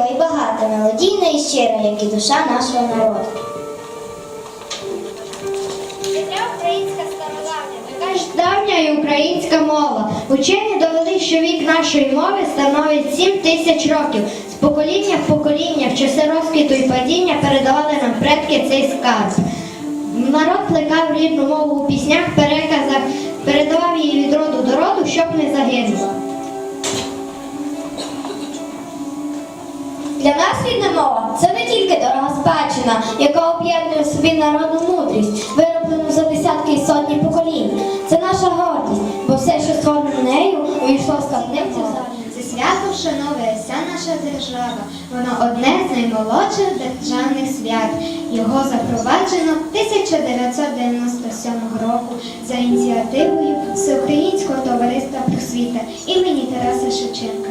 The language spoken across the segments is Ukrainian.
красива і багата, мелодійна і щира, як і душа нашого народу. Яка українська стародавня, така ж Давня і українська мова. Учені довели, що вік нашої мови становить 7 тисяч років. З покоління в покоління, в часи розквіту і падіння передавали нам предки цей скарб. Народ плекав рідну мову у піснях, переказах, передавав її від роду до роду, щоб не загинула. Для нас рідна мова це не тільки дорога спадщина, яка об'єднує в собі народну мудрість, вироблену за десятки і сотні поколінь. Це наша гордість, бо все, що створено нею, увійшло в скарбницю. Це свято вшановує вся наша держава. Воно одне з наймолодших державних свят. Його запроваджено 1997 року за ініціативою Всеукраїнського товариства просвіта імені Тараса Шевченка.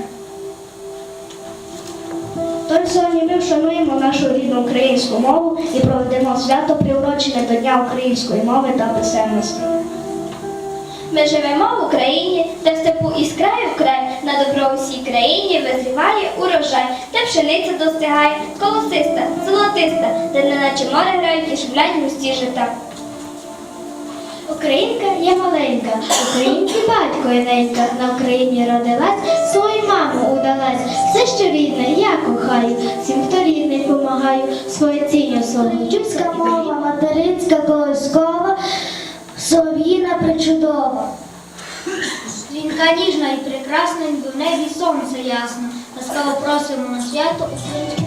Тож сьогодні ми вшануємо нашу рідну українську мову і проведемо свято приурочене до Дня української мови та писемності. Ми живемо в Україні, де в степу із краю в край, на добро усій країні визріває урожай, де пшениця достигає, колосиста, золотиста, де неначе море грають і шумлять густі жита. Українка є маленька, український батько і ненька, на Україні родилась, свою маму удалась. Все, що рідне, я кохаю, всім, хто рідний, помагаю, своє ціню солодюцька мова, материнська колоскова, солов'їна причудова. Жінка ніжна і прекрасна, і в небі сонце ясно. Ласкаво просимо на свято українську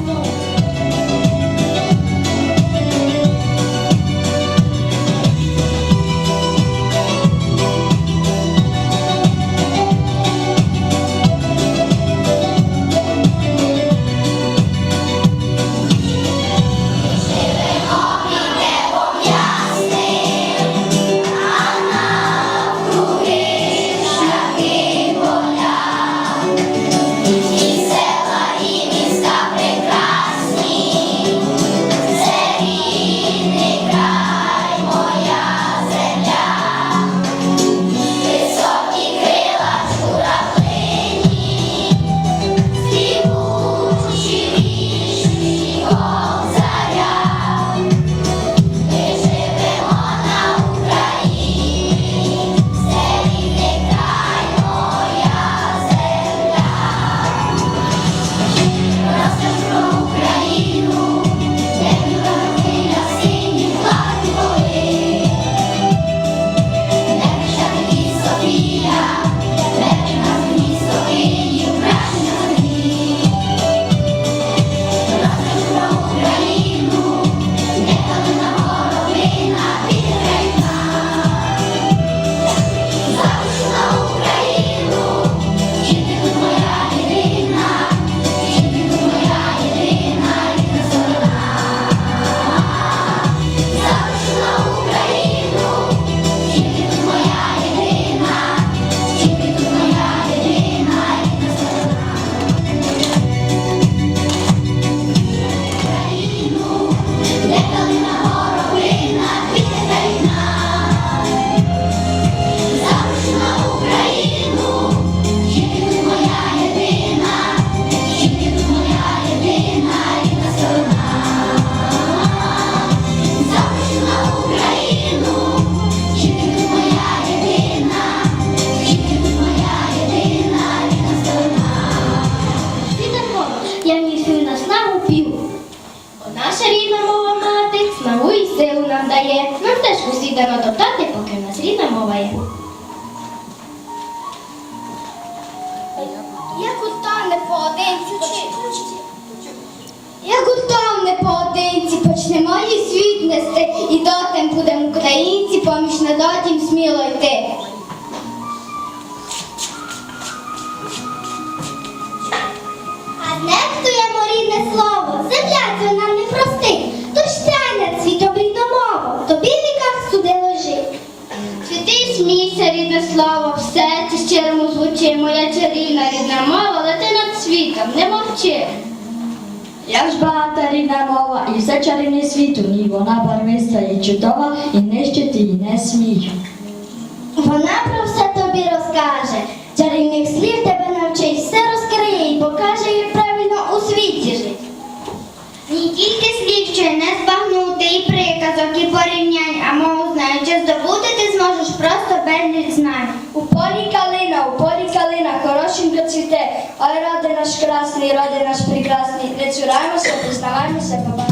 і силу нам дає. Нам теж усі дано топтати, поки в нас рідна мова є. Як утане поодинці, як утане поодинці, почнемо її світ нести, і дотем будемо українці, поміж недотім сміло йти. А нехтуємо рідне слово, земля це ти смійся, рідне слава, все ти щирому звучи, моя чарівна рідна мова, лети над світом, не мовчи. Як ж багата рідна мова, і все чарівне світу, ні вона барвиста і чудова, і нищити її не смію. Вона про все тобі розкаже, чарівних слів тебе навчить, все розкриє і покаже, як правильно у світі жить. Ні тільки слів, що не збагнути, і приказок, і порівнянь, а мова можеш просто безліч знань. У полі калина, у полі калина, хорошенько цвіте. Ой, роди наш красний, роди наш прекрасний. Не цураймося, признаваймося, побачимо.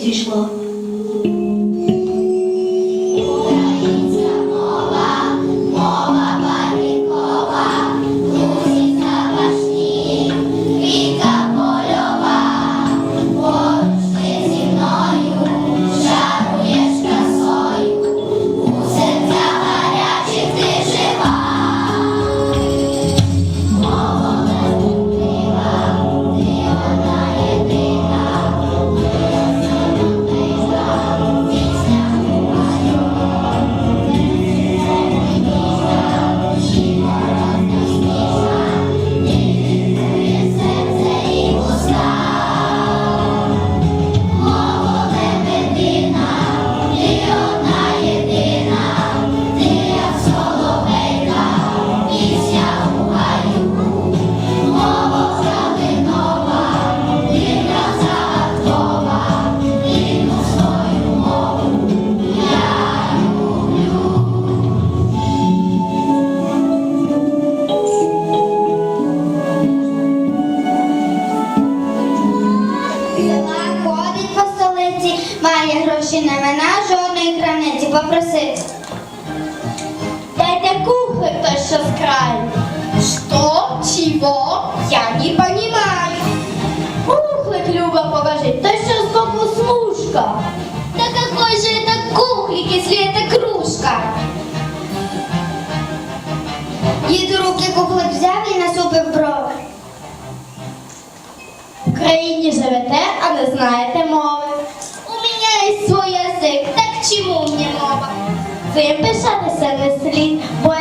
зійшло. руками. Дід у руки куклик взяв і насупив брови. В країні живете, а не знаєте мови. У мене є свій язик, так чому мені мова? Цим пишатися не слід, бо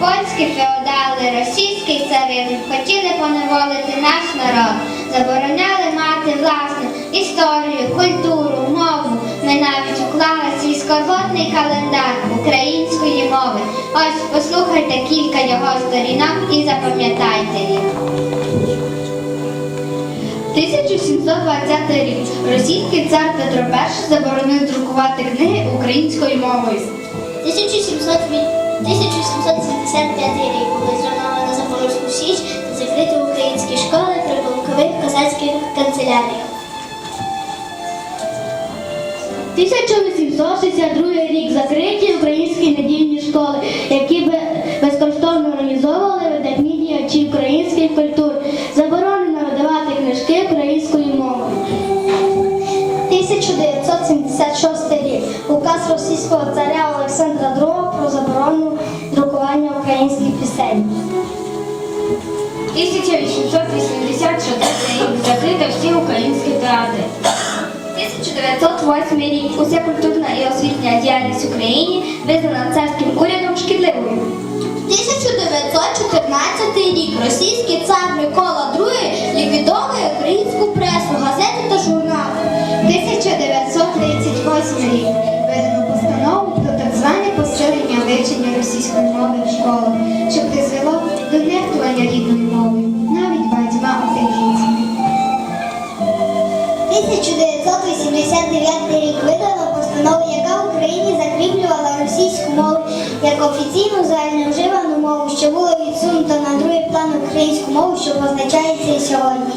Польські феодали, російський царизм хотіли поневолити наш народ, забороняли мати власну історію, культуру, мову. Ми навіть уклали свій скорботний календар української мови. Ось послухайте кілька його сторінок і запам'ятайте їх. 1720 рік російський цар Петро І заборонив друкувати книги українською мовою. 1700 1775 рік були зруйновано Запорозьку Січ та закриті українські школи при полкових козацьких канцеляріях. 1862 рік закриті українські недільні школи, які бе- безкоштовно організовували видатні діячі української культури. Заборонено видавати книжки українською мовою. 1976 рік. Указ російського царя Олександра II заборону друкування українських пісень. 1884 рік закрито всі українські театри. 1908 рік уся культурна і освітня діяльність в Україні визнана царським урядом шкідливою. 1914 рік російський цар Микола II ліквідовує українську пресу, газети та журнали. 1938 рік вивчення російської мови в школах, що призвело до нехтування рідною мовою, навіть багатьма українцями. 1989 рік видала постанову, яка в Україні закріплювала російську мову як офіційну загальновживану мову, що було відсунуто на другий план українську мову, що позначається сьогодні.